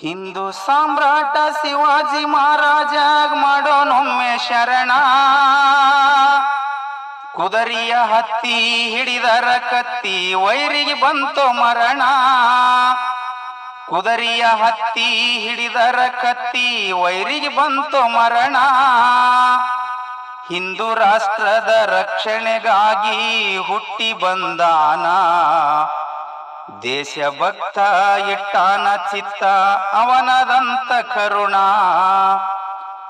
ಹಿಂದೂ ಸಾಮ್ರಾಟ ಶಿವಾಜಿ ಮಹಾರಾಜ ಮಾಡೋನೊಮ್ಮೆ ಶರಣ. ಕುದರಿಯ ಹತ್ತಿ ಹಿಡಿದರ ಕತ್ತಿ ವೈರಿಗೆ ಬಂತು ಮರಣ. ಕುದರಿಯ ಹತ್ತಿ ಹಿಡಿದರ ಕತ್ತಿ ವೈರಿಗೆ ಬಂತು ಮರಣ. ಹಿಂದೂ ರಾಷ್ಟ್ರದ ರಕ್ಷಣೆಗಾಗಿ ಹುಟ್ಟಿ ಬಂದಾನ. ದೇಶಭಕ್ತ ಇಟ್ಟಾನ ಚಿತ್ತ ಅವನದಂತ ಕರುಣ.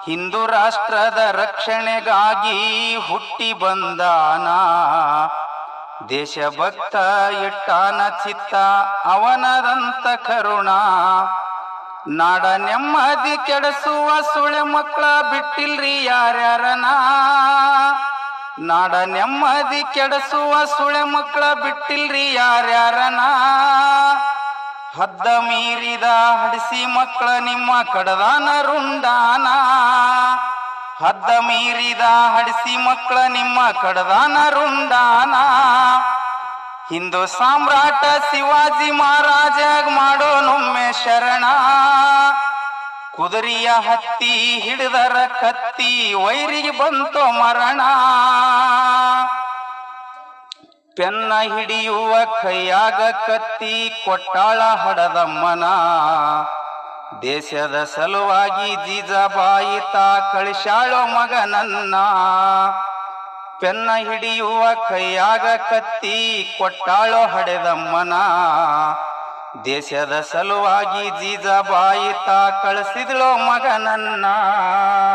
ಹಿಂದೂ ರಾಷ್ಟ್ರದ ರಕ್ಷಣೆಗಾಗಿ ಹುಟ್ಟಿ ಬಂದಾನ. ದೇಶಭಕ್ತ ಇಟ್ಟಾನ ಚಿತ್ತ ಅವನದಂತ ಕರುಣ. ನಾಡ ನೆಮ್ಮದಿ ಕೆಡಿಸುವ ಸುಳೆ ಮಕ್ಕಳ ಬಿಟ್ಟಿಲ್ರಿ ಯಾರ್ಯಾರನ. ನಾಡ ನೆಮ್ಮದಿ ಕೆಡಿಸುವ ಸುಳೆ ಮಕ್ಕಳ ಬಿಟ್ಟಿಲ್ರಿ ಯಾರ್ಯಾರನ. ಹದ್ದ ಮೀರಿದ ಹಡಿಸಿ ಮಕ್ಕಳ ನಿಮ್ಮ ಕಡದಾನ ರುಂಡಾನ. ಹದ್ದ ಮೀರಿದ ಹಡಿಸಿ ಮಕ್ಕಳ ನಿಮ್ಮ ಕಡದಾನ ರುಂಡಾನ. ಹಿಂದೂ ಸಾಮ್ರಾಟ ಶಿವಾಜಿ ಮಹಾರಾಜ ಮಾಡೋನೊಮ್ಮೆ ಶರಣ. ಕುದುರೆಯ ಹತ್ತಿ ಹಿಡಿದರ ಕತ್ತಿ ವೈರಿಗೆ ಬಂತು ಮರಣ. ಪೆನ್ನ ಹಿಡಿಯುವ ಕೈಯಾಗ ಕತ್ತಿ ಕೊಟ್ಟಾಳ ಹಡದಮ್ಮನ. ದೇಶದ ಸಲುವಾಗಿ ಜೀಜಬಾಯಿ ತಾ ಕಳಿಸಾಳೋ ಮಗನನ್ನ. ಪೆನ್ನ ಹಿಡಿಯುವ ಕೈಯಾಗ ಕತ್ತಿ ಕೊಟ್ಟಾಳೋ ಹಡೆದಮ್ಮನ. ದೇಶದ ಸಲುವಾಗಿ ಜೀಜಬಾಯಿ ತಾ ಕಳಿಸಿದ್ಳೋ ಮಗನನ್ನ.